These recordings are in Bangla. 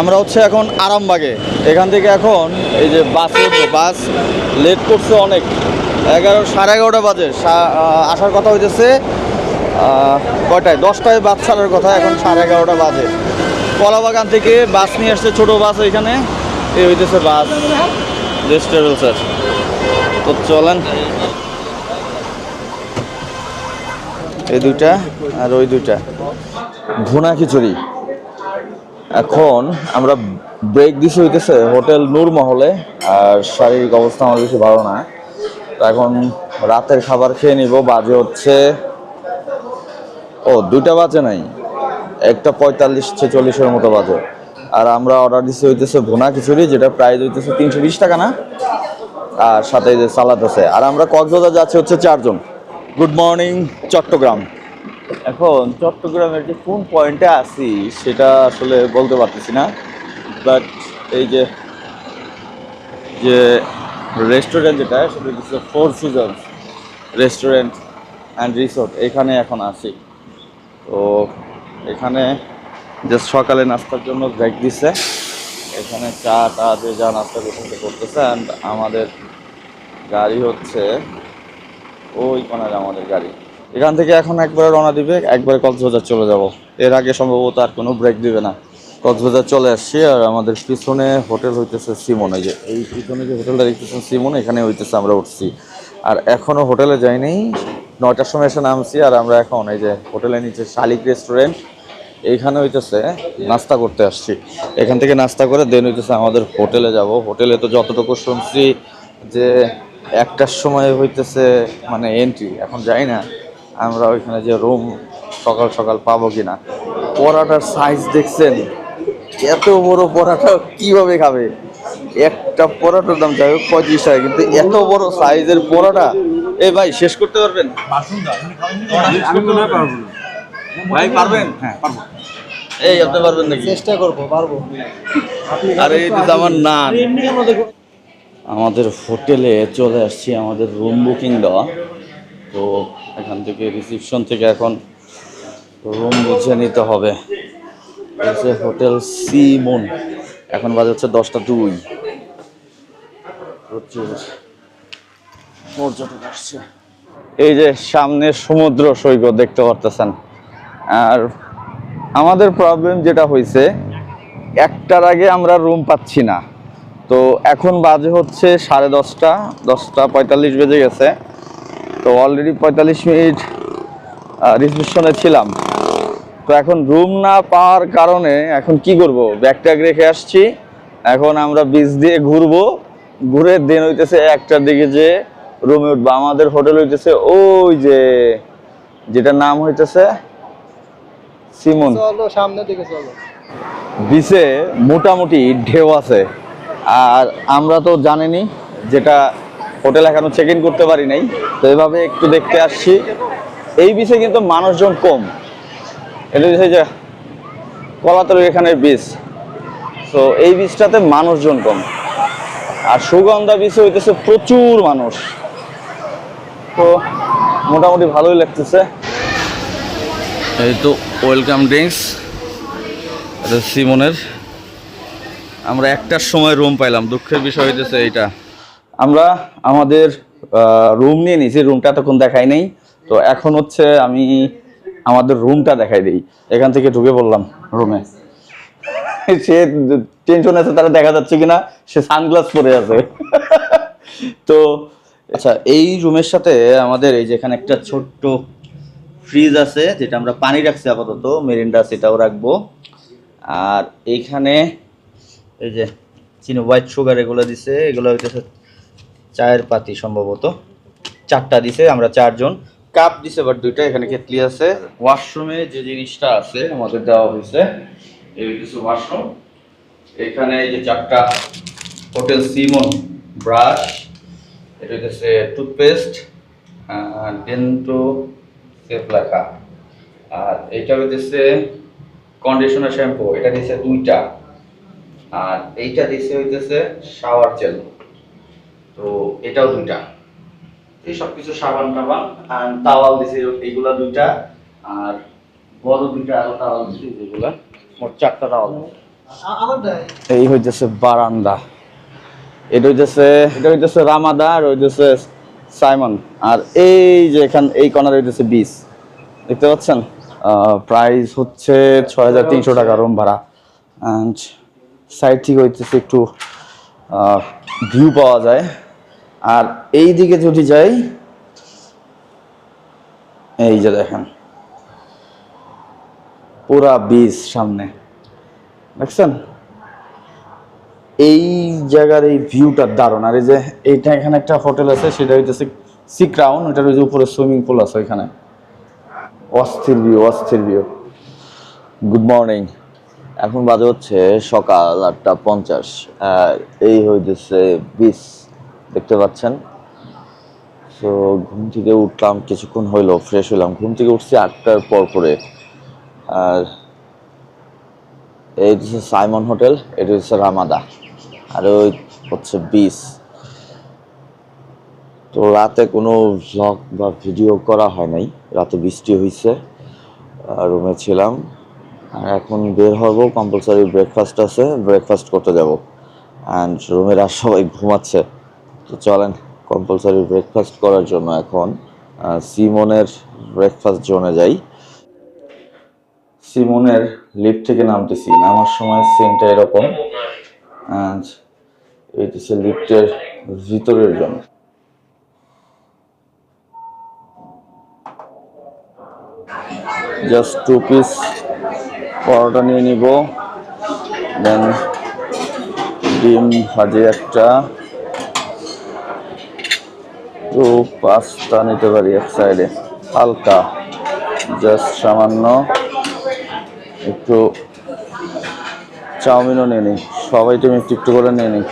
আমরা হচ্ছে এখন আরামবাগে। এখান থেকে এখন এই যে বাস বাস লেট করছে অনেক। এগারো, সাড়ে এগারোটা বাজে। আসার কথা হইতেছে কয়টায়? দশটায় বাস ছাড়ার কথা, এখন সাড়ে এগারোটা বাজে। কলাবাগান থেকে বাস নিয়ে আসছে ছোটো বাস এখানে। এই হইতেছে বাস। বেস্ট ট্রাভেলসের তো চলেন। এই দুইটা আর ওই দুইটা। ভুনা খিচুড়ি। এখন আমরা ব্রেক দিছি হইতেছে হোটেল নূর মহলে আর শারীরিক অবস্থা আমার বেশি ভালো না। এখন রাতের খাবার খেয়ে নিব, বাজে হচ্ছে, ও, দুইটা বাজে নাই। একটা পঁয়তাল্লিশ ছেচল্লিশের মতো বাজে। আর আমরা অর্ডার দিছি হইতেছে ভুনা খিচুড়ি যেটা প্রাইস হইতেছে তিনশো বিশ টাকা না? আর সাথে যে সালাদ আছে। আর আমরা কক্সবাজার যাচ্ছি হচ্ছে চারজন। Good morning Chattogram. এখন চট্টগ্রামের যে কোন পয়েন্টে আছি, সেটা আসলে বলতে পারতেছি না। বাট এই যে যে রেস্টুরেন্ট যেটা, সেটা হচ্ছে four seasons restaurant and resort এখানে এখন আছি। তো এখানে জাস্ট সকালে নাস্তার জন্য ব্রেক দিচ্ছে এখানে চা, টা যে যা নাস্তা করতে করতেছে। অ্যান্ড আমাদের গাড়ি হচ্ছে ওই কোনারে আমাদের গাড়ি। এখান থেকে এখন একবারে রওনা দিবে, একবারে কক্সবাজার চলে যাব। এর আগে সম্ভবত আর কোনো ব্রেক দিবে না। কক্সবাজার চলে আসছি আর আমাদের পিছনে হোটেল হইতেছে সিমন, এই যে এই পিছনে যে হোটেলটা দেখতেছেন সিমন, এখানে হইতেছে আমরা উঠছি। আর এখনও হোটেলে যাইনি, নয়টার সময় এসে নামছি আর আমরা এখন এই যে হোটেলের নিচে শালিক রেস্টুরেন্ট এইখানে হইতেছে নাস্তা করতে আসছি। এখান থেকে নাস্তা করে দেন হইতেছে আমাদের হোটেলে যাব। হোটেলে তো যতটুকু শুনছি যে একটার সময় হইতেছে মানে এন্ট্রি এখন যাই না। আমরা ওইখানে যে রুম সকাল সকাল পাবো কিনা। পরাটার সাইজ দেখছেন? এত বড় পরাটা কীভাবে খাবে? একটা পরাটার দাম যাই হোক পঁয়ত্রিশ টাকা কিন্তু এত বড় সাইজের পরাটা? এ ভাই শেষ করতে পারবেন? আমি পারব না। ভাই পারবেন? হ্যাঁ পারব। এই আপনি পারবেন নাকি? চেষ্টা করব পারব। আরে এই যে আমার নান। আমাদের হোটেলে চলে আসছি আমাদের রুম বুকিং দেওয়া। তো এখান থেকে রিসিপশন থেকে এখন রুম বুঝে নিতে হবে। হোটেল সি মুন এখন বাজে হচ্ছে দশটা দুই। পর্যটক আসছে। এই যে সামনে সমুদ্র সৈকত দেখতে পারতেছেন। আর আমাদের প্রবলেম যেটা হয়েছে একটার আগে আমরা রুম পাচ্ছি না। তো এখন বাজে হচ্ছে সাড়ে দশটা দশটা পঁয়তাল্লিশ বেজে গেছে। তো অলরেডি পঁয়তাল্লিশ মিনিট রিসেপশনে ছিলাম। তো এখন রুম না পাওয়ার কারণে এখন কি করব? ব্যাগ ট্যাগ রেখে আসছি। এখন আমরা বিচ দিয়ে ঘুরবো। ঘুরে দিন হইতেছে একটার দিকে যে রুমে উঠবো। আমাদের হোটেল হইতেছে ওই যে যেটার নাম হইতেছে সিমন চলো সামনে দিকে চলো। বিচে মোটামুটি ঢেউ আছে। আর আমরা তো জানেনি যেটা হোটেল এখনও চেক ইন করতে পারি নাই। তো এভাবে একটু দেখতে আসছি। এই বিচে কিন্তু মানুষজন কম। এটা হচ্ছে যে কলাতলি এখানের বীজ তো এই বীজটাতে মানুষজন কম। আর সুগন্ধা বীজে হইতেছে প্রচুর মানুষ। তো মোটামুটি ভালোই লাগতেছে। এই তো ওয়েলকাম ড্রিঙ্কস এটা সিমনের আমরা একটার সময় রুম পাইলাম। দুঃখের বিষয় হইতেছে এইটা। আমরা আমাদের রুম নিয়ে নিয়েছি রুমটা তখন দেখাই নেই। তো এখন হচ্ছে আমি আমাদের রুমটা দেখাই দিই। এখান থেকে ঢুকে পড়লাম রুমে সে টেনশন আছে, তারা দেখা যাচ্ছে কিনা, সে সানগ্লাস পরে আছে। তো আচ্ছা এই রুমের সাথে আমাদের এই যে এখানে একটা ছোট্ট ফ্রিজ আছে, যেটা আমরা পানি রাখছি আপাতত মেরিন্ডা সেটাও রাখব। আর এইখানে এই যে, চিনি হোয়াইট সুগার এগুলো দিছে, এগুলো হইতেছে চায়ের পাতি সম্ভবত। চারটা দিছে, আমরা চারজন। কাপ দিছে বাট দুইটা এখানে কেটলি আছে। ওয়াশরুমে যে জিনিসটা আছে, আমাদের দেওয়া হয়েছে, এই হইতেছে ওয়াশরুম। এখানে এই যে চারটা হোটেল সিমন ব্রাশ, এটা হইতেছে টুথপেস্ট ডেন্টো সেফ আর এইটা হইতেছে কন্ডিশনার শ্যাম্পু এটা দিছে দুইটা। আর এইটা দিছে হইতেছে শাওয়ার জেল তো এটাও দুইটা। এই সব কিছু সাবান টাবান আর তাওয়াল দিছে এইগুলা দুইটা আর বড় দুইটা আরও তাওয়াল দিছে যেগুলা মোট চারটা তাওয়াল এই হইতেছে বারান্দা। এটা হইতেছে এটা হইতেছে রামাদা আর হইতেছে সাইমন। আর এই যে এখান এই কর্নার হইতেছে বিচ দেখতে পাচ্ছেন? প্রাইস হচ্ছে ছয় হাজার তিনশো টাকা রুম ভাড়া। অ্যান্ড সাইড থেকে হইতেছে একটু ভিউ পাওয়া যায়। আর এই দিকে যদি যাই, এই যে দেখেন, পুরা বিচ সামনে। দেখছেন? এই জায়গার এই ভিউটা দারুণ। আর এই যে এইটা এখানে একটা হোটেল আছে, সেটা হইতেছে সি ক্রাউন, ওটার ওই যে উপরে সুইমিং পুল আছে ওইখানে। অস্থির ভিউ অস্থির ভিউ গুড মর্নিং এখন বাজে হচ্ছে সকাল আটটা পঞ্চাশ। এই হইতেছে বিচ। দেখতে পাচ্ছেন। তো ঘুম থেকে উঠলাম, কিছুক্ষণ হইল ফ্রেশ হইলাম। ঘুম থেকে উঠছি আটটার পর পরে। আর এই হচ্ছে সাইমন হোটেল, এটা হচ্ছে রামাদা। আর ওই হচ্ছে বিচ। তো রাতে কোনো ভ্লগ বা ভিডিও করা হয় নাই। রাতে বৃষ্টি হয়েছে রুমে ছিলাম। আর এখন বের হব কম্পালসারি ব্রেকফাস্ট আছে ব্রেকফাস্ট করতে যাব। অ্যান্ড রুমের আর সবাই ঘুমাচ্ছে। তো চলেন কম্পালসারি ব্রেকফাস্ট করার জন্য এখন সিমনের ব্রেকফাস্ট জোনে যাই। সিমনের লিফট থেকে নামতেছি, নামার সময় সিনটা এরকম। অ্যান্ড এইটা হচ্ছে লিফটের ভিতরের জন্য জাস্ট টু পিস পরোটা নিয়ে নিব দেন ডিম ভাজি একটা। তো পাস্তা নিতে পারি এক সাইডে হালকা জাস্ট সামান্য একটু চাউমিনও নিয়ে নিই। সবাই তুমি একটু একটু করে নিয়ে নিই।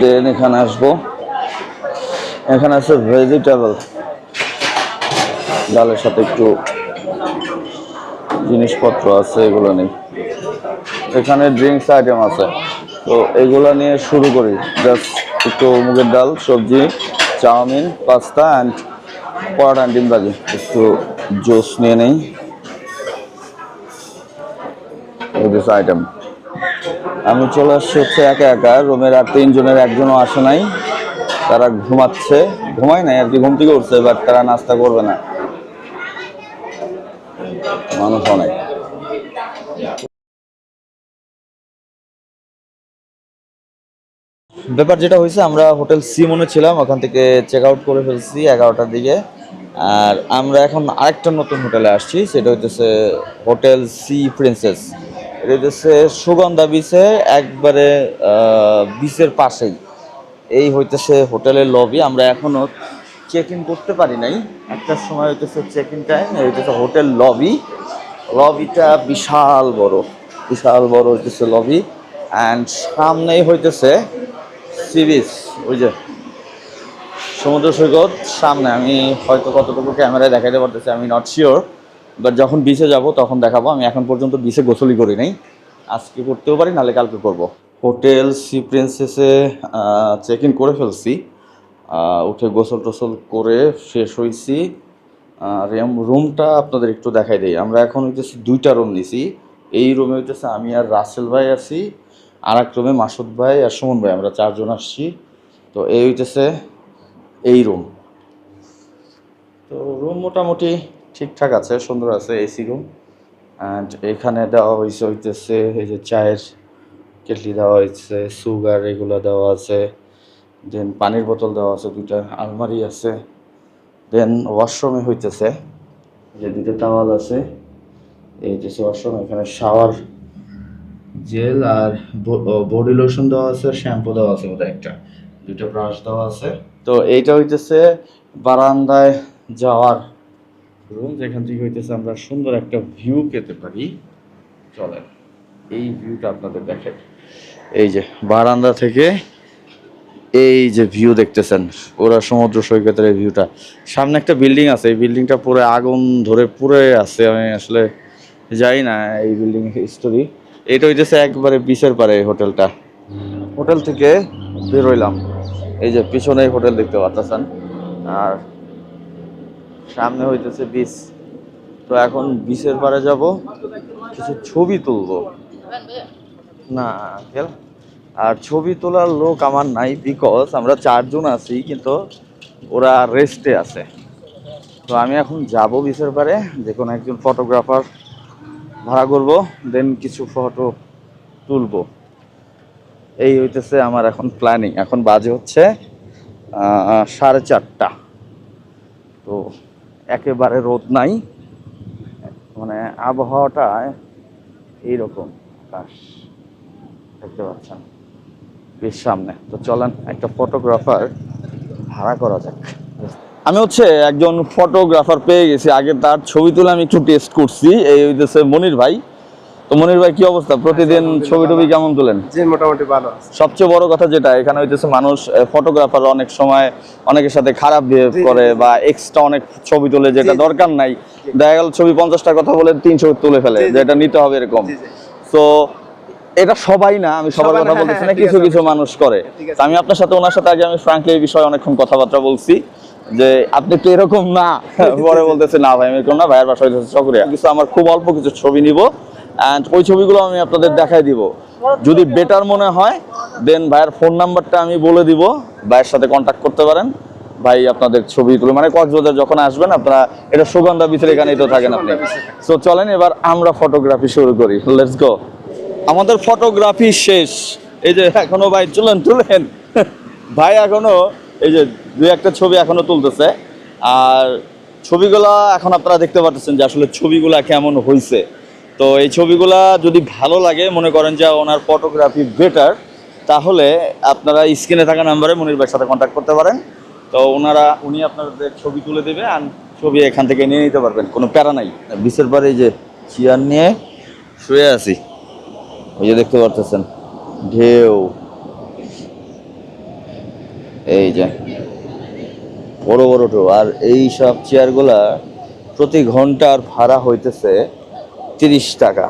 দেন এখানে আসব। এখানে আছে ভেজিটেবল ডালের সাথে একটু জিনিসপত্র আছে, এগুলো নেই। এখানে ড্রিঙ্কস আইটেম আছে। তো এগুলো নিয়ে শুরু করি। জাস্ট একটু মুগের ডাল, সবজি, চাউমিন, পাস্তা অ্যান্ড পরোটা ডিম ভাজি। একটু জুস নিয়ে নেই। আইটেম আমি চলে আসছি হচ্ছে একা একা। রুমের আর তিনজনের একজনও আসে নাই। তারা ঘুমাচ্ছে। ঘুমায় নাই, আর কি ঘুম থেকে উঠছে বাট তারা নাস্তা করবে না। মানুষ অনেক। ব্যাপার যেটা হয়েছে, আমরা হোটেল সি মনে ছিলাম, ওখান থেকে চেক আউট করে ফেলছি এগারোটার দিকে। আর আমরা এখন আরেকটা নতুন হোটেলে আসছি, সেটা হইতেছে হোটেল সি প্রিন্সেস। এটা হইতেছে সুগন্ধা বিচে একবারে বিচের পাশেই। এই হইতেছে হোটেলের লবি আমরা এখনও চেক ইন করতে পারি নাই। একটার সময় হইতেছে চেক ইন টাইম হইতেছে হোটেল লবি লবিটা বিশাল বড় বিশাল বড় হইতেছে লবি অ্যান্ড সামনেই হইতেছে সি বিচ ওই যে সমুদ্র সৈকত সামনে, আমি হয়তো কতটুকু ক্যামেরায় দেখাইতে পারতেছি, আমি নট শিওর বাট যখন বিচে যাব তখন দেখাবো। আমি এখন পর্যন্ত বিচে গোসলি করি নাই। আজকে করতেও পারি, নাহলে কালকে করব। হোটেল সি প্রিন্সেসে চেক ইন করে ফেলছি। উঠে গোসল টোসল করে শেষ হয়েছি আর রুমটা আপনাদের একটু দেখাই দিই। আমরা এখন হইতেছি দুইটা রুম নিছি। এই রুমে হইতেছে আমি আর রাসেল ভাই আছি। আর এক রুমে মাসুদ ভাই আর সুমন ভাই, আমরা চারজন আসছি। তো এই হইতেছে এই রুম তো রুম মোটামুটি ঠিকঠাক আছে, সুন্দর আছে এসি রুম অ্যান্ড এখানে দেওয়া হয়েছে হইতেছে এই যে চায়ের কেটলি দেওয়া হয়েছে সুগার এগুলো দেওয়া আছে। দেন পানির বোতল দেওয়া আছে, দুইটা আলমারি আছে। দেন ওয়াশরুমে হইতেছে যে দুটো টাওয়াল আছে। এই হইতেছে ওয়াশরুম এখানে শাওয়ার জেল আর বডি লোশন দেওয়া আছে শ্যাম্পু দেওয়া আছে বোধহয় একটা। দুটো ব্রাশ দেওয়া আছে। তো এইটা হইতেছে বারান্দায় যাওয়ার রুম যেখান থেকে হইতেছে আমরা সুন্দর একটা ভিউ পেতে পারি। চলেন, এই ভিউটা আপনাদের দেখে এই যে বারান্দা থেকে এই যে ভিউ দেখতেছেন, ওরা সমুদ্র সৈকতের এই ভিউটা সামনে একটা বিল্ডিং আছে, এই বিল্ডিংটা পুরো আগুন ধরে পুরো আছে। আমি আসলে যাই না এই বিল্ডিং স্টোরি এটা হইতেছে একবারে বিচের পারে এই হোটেলটা। হোটেল থেকে বেরোইলাম এই যে পিছনে হোটেল দেখতে পাচ্ছেন আর সামনে হইতেছে বিচ তো এখন বিচের পারে যাব, কিছু ছবি তুলবো। না আঙ্কেল আর ছবি তোলার লোক আমার নাই বিকজ আমরা চারজন আছি, কিন্তু ওরা রেস্টে আছে। তো আমি এখন যাব বিচের পারে যে কোনো একজন ফটোগ্রাফার ভাড়া করব দেন কিছু ফটো তুলবো। এই হইতেছে আমার এখন প্ল্যানিং এখন বাজে হচ্ছে সাড়ে চারটা। তো একেবারে রোদ নাই। মানে আবহাওয়াটা এইরকম আকাশ। দেখতে পাচ্ছেন, বেশ সামনে। তো চলেন, একটা ফটোগ্রাফার ভাড়া করা যাক। আমি হচ্ছে একজন ফটোগ্রাফার পেয়ে গেছি। আগে তার ছবি তুলে আমি একটু টেস্ট করছি। এই হইতেছে মনির ভাই। তো মনির ভাই কি অবস্থা? প্রতিদিন ছবি টবি কেমন তুলেন? জি মোটামুটি ভালো সবচেয়ে বড় কথা যেটা এখানে হইতেছে মানুষ ফটোগ্রাফার অনেক সময় অনেকের সাথে খারাপ বিহেভ করে বা এক্সট্রা অনেক ছবি তোলে যেটা। দরকার নাই। দেখা গেল ছবি পঞ্চাশটা কথা বলে তিনশো তুলে ফেলে। যেটা নিতে হবে এরকম। তো এটা সবাই না আমি সবার কথা হ্যাঁ, বলতেছি না হ্যাঁ, কিছু কিছু মানুষ করে। আমি আপনার সাথে ওনার সাথে আগে আমি ফ্রাঙ্কলি এই বিষয়ে অনেকক্ষণ কথাবার্তা বলছি। যে আপনি তো এরকম না? পরে বলতেছে না ভাই আমি এরকম না ভাইয়ের বাসা হইতেছে চকরিয়া। কিছু আমার খুব অল্প কিছু ছবি নিব অ্যান্ড ওই ছবিগুলো আমি আপনাদের দেখাই দিব। যদি বেটার মনে হয় দেন ভাইয়ের ফোন নাম্বারটা আমি বলে দিব ভাইয়ের সাথে কন্ট্যাক্ট করতে পারেন। ভাই আপনাদের ছবি তুলে মানে কক্সবাজার যখন আসবেন আপনারা এটা সুগন্ধা বিচের এখানেই তো থাকেন আপনি। সো চলেন এবার আমরা ফটোগ্রাফি শুরু করি। লেটস গো আমাদের ফটোগ্রাফি শেষ। এই যে এখনও ভাই চলেন তুলেন। ভাই এখনও এই যে দুই একটা ছবি এখনও তুলতেছে। আর ছবিগুলা এখন আপনারা দেখতে পাচ্ছেন যে আসলে ছবিগুলা কেমন হয়েছে তো এই ছবিগুলা যদি ভালো লাগে, মনে করেন যে ওনার ফটোগ্রাফি বেটার তাহলে আপনারা স্ক্রিনে থাকা নাম্বারে মনির ভাইয়ের সাথে কন্ট্যাক্ট করতে পারেন। তো ওনারা, উনি আপনাদের ছবি তুলে দেবে আর ছবি এখান থেকে নিয়ে নিতে পারবেন, কোনো প্যারা নাই। বিচের পরে এই যে চেয়ার নিয়ে শুয়ে আছি। ওই যে দেখতে পারতেছেন, ঢেউ। এই যে বড় বড় ঢেউ আর এই সব চেয়ারগুলা প্রতি ঘণ্টার ভাড়া হইতেছে তিরিশ টাকা।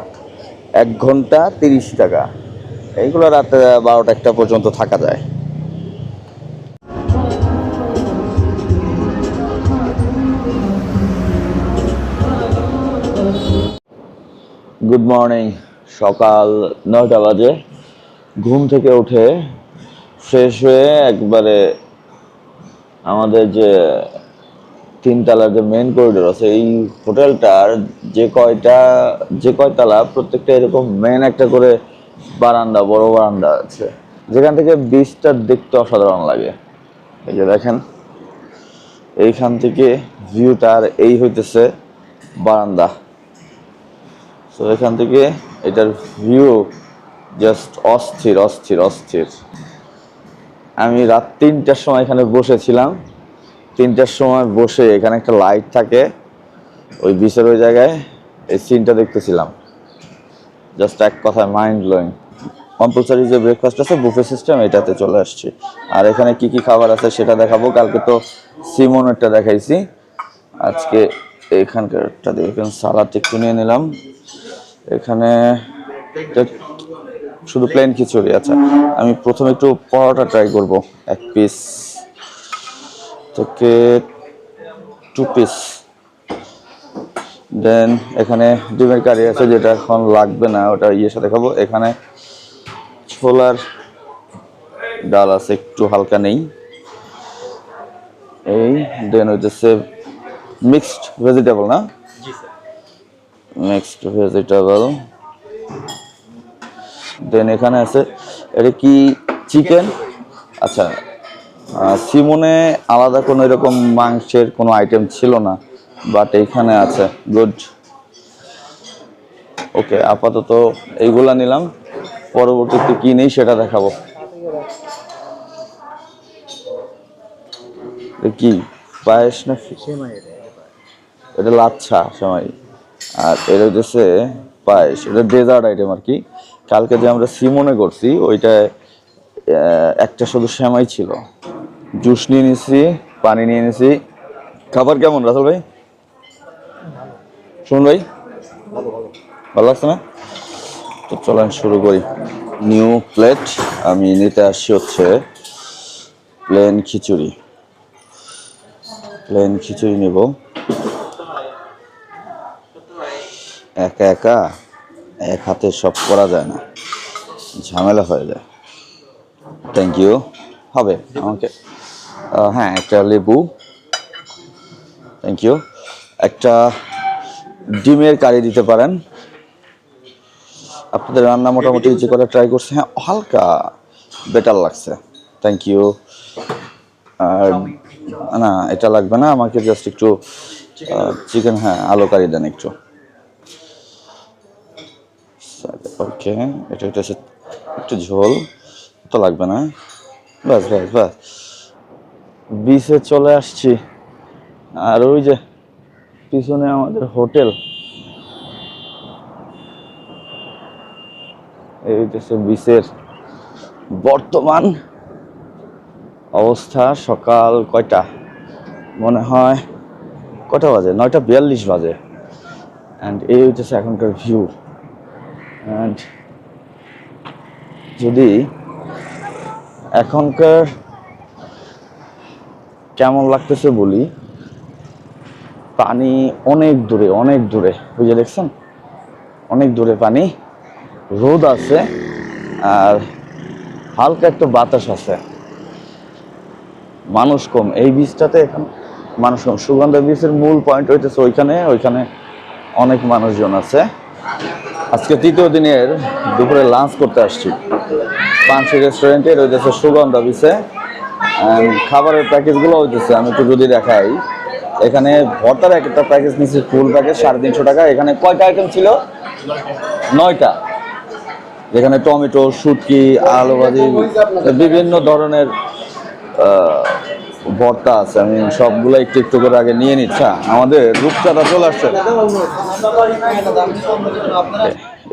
এক ঘণ্টা তিরিশ টাকা। এইগুলো রাতে বারোটা একটা পর্যন্ত থাকা যায়। গুড মর্নিং সকাল নয়টা বাজে। ঘুম থেকে উঠে ফ্রেশ হয়ে একবারে আমাদের যে তিনতলার যে মেন করিডোর আছে, এই হোটেলটার যে কয়টা, যে কয়তলা, প্রত্যেকটা এরকম মেন একটা করে বারান্দা, বড় বারান্দা আছে। যেখান থেকে বীজটা দেখতে অসাধারণ লাগে। এই যে দেখেন, এইখান থেকে ভিউটার এই হইতেছে বারান্দা। তো এখান থেকে এটার ভিউ জাস্ট অস্থির অস্থির অস্থির। আমি রাত তিনটার সময় এখানে বসেছিলাম। তিনটার সময় বসে এখানে একটা লাইট থাকে, ওই বিচের ওই জায়গায় এই সিনটা দেখতেছিলাম। জাস্ট এক কথায় মাইন্ড ব্লোয়িং কম্পালসারি যে ব্রেকফাস্ট আছে বুফে সিস্টেম এটাতে চলে আসছি। আর এখানে কি কি খাবার আছে সেটা দেখাবো। কালকে তো সিমনেরটা দেখাইছি। আজকে এখানকারটা দেখেন সালাদ একটু নিয়ে নিলাম। এখানে শুধু প্লেন খিচুড়ি আচ্ছা। আমি প্রথমে একটু পরোটা ট্রাই করব এক পিস থেকে টু পিস দেন এখানে ডিমের কারি আছে যেটা এখন লাগবে না ওটা ইয়ের সাথে খাব। এখানে ছোলার ডাল আছে একটু হালকা নেই। এই দেন হইতেছে মিক্সড ভেজিটেবল না? মিক্সড ভেজিটেবল দেন এখানে আছে, এটা কি চিকেন আচ্ছা সিমনে আলাদা কোনো এরকম মাংসের কোনো আইটেম ছিল না বাট এইখানে আছে গুড ওকে আপাতত এইগুলা নিলাম, পরবর্তীতে কি নেই সেটা দেখাবো। কি, পায়েস না এটা লাচ্ছা সময় আর এটা হচ্ছে পায়েস, এটা ডেজার্ট আইটেম আর কি। কালকে যে আমরা সিমনে করছি, ওইটায় একটা শুধু শ্যামাই ছিল। জুস নিয়ে নিছি, পানি নিয়ে নিছি। খাবার কেমন, রাসেল ভাই? শুনুন ভাই। ভালো লাগছে না? তো চলেন শুরু করি। নিউ প্লেট, আমি নিতে আসছি হচ্ছে প্লেন খিচুড়ি। প্লেন খিচুড়ি নেব। একা একা? এক হাতে সব করা যায় না। ঝামেলা হয়ে যায়। থ্যাংক ইউ হবে, আমাকে হ্যাঁ একটা লেবু। থ্যাংক ইউ একটা ডিমের কারি দিতে পারেন। আপনাদের রান্না মোটামুটি যে করে ট্রাই করছে হ্যাঁ হালকা বেটার লাগছে। থ্যাংক ইউ না, এটা লাগবে না, আমাকে জাস্ট একটু চিকেন হ্যাঁ আলু কারি দেন একটু। ওকে এটা এটা হচ্ছে একটু ঝোল, তো লাগবে না। বাস বাস বাস বিচে চলে আসছি। আর ওই যে পিছনে আমাদের হোটেল। এই হচ্ছে বিচের বর্তমান অবস্থা সকাল কয়টা? মনে হয় কটা বাজে? নয়টা বিয়াল্লিশ বাজে। অ্যান্ড এই হইতেছে এখনকার ভিউ অ্যান্ড যদি এখনকার কেমন লাগতেছে বলি, পানি অনেক দূরে অনেক দূরে, বুঝে দেখছেন? অনেক দূরে পানি, রোদ আছে, আর হালকা একটু বাতাস আছে। মানুষ কম, এই বীজটাতে এখন মানুষ কম। সুগন্ধা বীজের মূল পয়েন্ট হইতেছে ওইখানে ওইখানে অনেক মানুষজন আছে। আজকে তৃতীয় দিনের দুপুরে লাঞ্চ করতে আসছি। পাঁচশি রেস্টুরেন্টের হইতেছে সুগন্ধা বিচে খাবারের প্যাকেজগুলো হইতেছে, আমি একটু যদি দেখাই। এখানে ভর্তার একটা প্যাকেজ নিচ্ছি ফুল প্যাকেজ সাড়ে তিনশো টাকা। এখানে কয়টা আইটেম ছিল? নয়টা। এখানে টমেটো, শুটকি আলু ভাজি বিভিন্ন ধরনের ভর্তা আছে আমি সবগুলো একটু একটু করে আগে নিয়ে নিচ্ছি। হ্যাঁ, আমাদের রূপচাঁদা চলে আসছে।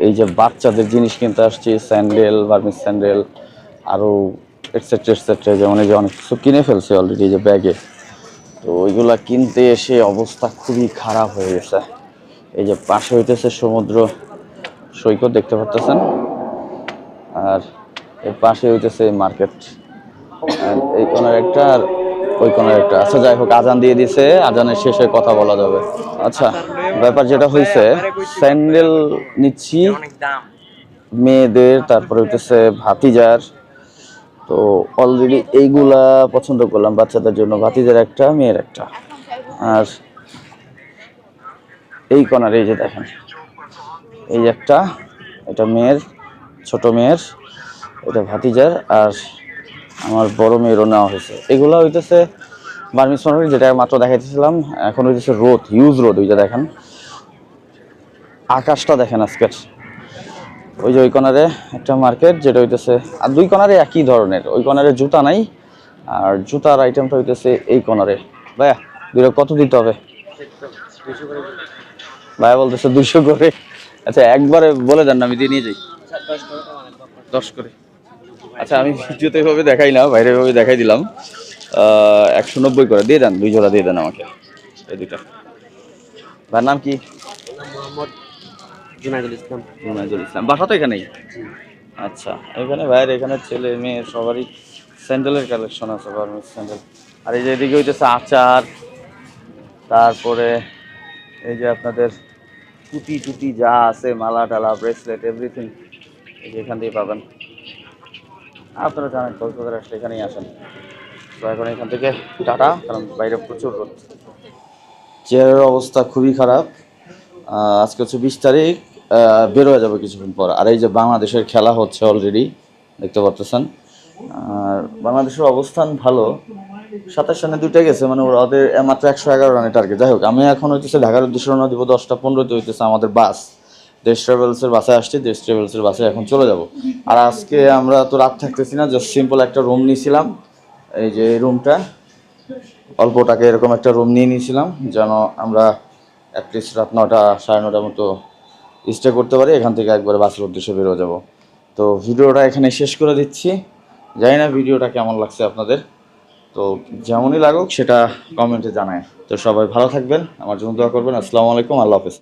এই যে বাচ্চাদের জিনিস কিনতে আসছি স্যান্ডেল বার্মিস স্যান্ডেল আরও এটসেট্রা এটসেট্রা যেমন এই যে অনেক কিছু কিনে ফেলছে অলরেডি যে ব্যাগে তো ওইগুলা কিনতে এসে অবস্থা খুবই খারাপ হয়ে গেছে। এই যে পাশে হইতেছে সমুদ্র সৈকত দেখতে পাচ্ছেন আর এর পাশে হইতেছে মার্কেট এই কোনার একটা ওই কোনার একটা। আচ্ছা যাই হোক, আজান দিয়ে দিছে, আজানের শেষে কথা বলা যাবে। আচ্ছা ব্যাপার যেটা হয়েছে স্যান্ডেল নিচ্ছি মেয়েদের, তারপরে হইতেছে ভাতিজার। তো অলরেডি এইগুলা পছন্দ করলাম বাচ্চাদের জন্য, ভাতিজার একটা, মেয়ের একটা। আর এই কোনার এই যে দেখেন, এই একটা, এটা মেয়ের, ছোট মেয়ের, এটা ভাতিজার, আর আমার বড় মেয়েরও নেওয়া হয়েছে। এগুলো হইতেছে বার্মিস মার্কেট যেটা মাত্র দেখাইতেছিলাম। এখন হইতেছে রোদ হিউজ রোদ ওই যে দেখেন। আকাশটা দেখেন আজকের ওই যে ওই কর্নারে একটা মার্কেট, যেটা হইতেছে, আর দুই কর্নারে একই ধরনের। ওই কর্নারে জুতা নাই, আর জুতার আইটেমটা হইতেছে এই কর্নারে ভাইয়া, দুইটা কত দিতে হবে? ভাইয়া বলতেছে দুইশো করে। আচ্ছা একবারে বলে দেন না, আমি দিয়ে নিয়ে যাই। দশ করে। আচ্ছা আমি ভিডিওতে এভাবে দেখাই না বাইরে ভাবে দেখাই দিলাম। একশো নব্বই করে দিয়ে দেন দুই জোড়া দিয়ে দেন আমাকে এই দুইটা। ভাইয়ের নাম কি? জুনাইদুল ইসলাম। জুনাইদুল ইসলাম। বাসা তো এখানেই? আচ্ছা এখানে এখানে ছেলে মেয়ে সবারই স্যান্ডেলের কালেকশন আছে বার্মিজ স্যান্ডেল। আর এই যে এদিকে হইতেছে আচার তারপরে এই যে আপনাদের টুটি টুটি যা আছে মালা টালা ব্রেসলেট এভরিথিং এই যে এখান দিয়ে পাবেন। আপনারা জানেন কক্সবাজার আসলে এখানেই আসেন। এখন এখান থেকে টাটা কারণ বাইরে প্রচুর রোদ। চেয়ারের অবস্থা খুবই খারাপ। আজকে হচ্ছে বিশ তারিখ আহ, বের হয়ে যাবে কিছুক্ষণ পর। আর এই যে বাংলাদেশের খেলা হচ্ছে অলরেডি দেখতে পারতেছেন। আর বাংলাদেশের অবস্থান ভালো। সাতাশ রানে দুইটা গেছে মানে ওদের মাত্র একশো এগারো রানে টার্গেট যাই হোক আমি এখন হইতেছে ঢাকার উদ্দেশ্যে রওনা দিব দশটা পনেরোতে হইতেছে আমাদের বাস দেশ ট্রাভেলসের বাসায় আসছি, দেশ ট্রাভেলসের বাসায় এখন চলে যাব। আর আজকে আমরা তো রাত থাকতেছি না জাস্ট সিম্পল একটা রুম নিয়েছিলাম। এই যে এই রুমটা অল্প টাকা এরকম একটা রুম নিয়ে নিয়েছিলাম, যেন আমরা অ্যাটলিস্ট রাত নটা, সাড়ে নটার মতো স্টে করতে পারি, এখান থেকে একবার বাসের উদ্দেশ্যে বেরো যাব। তো ভিডিওটা এখানে শেষ করে দিচ্ছি। জানি না ভিডিওটা কেমন লাগছে আপনাদের। তো যেমনই লাগুক, সেটা কমেন্টে জানায়। তো সবাই ভালো থাকবেন, আমার জন্য দোয়া করবেন। আসসালামু আলাইকুম, আল্লাহ হাফেজ।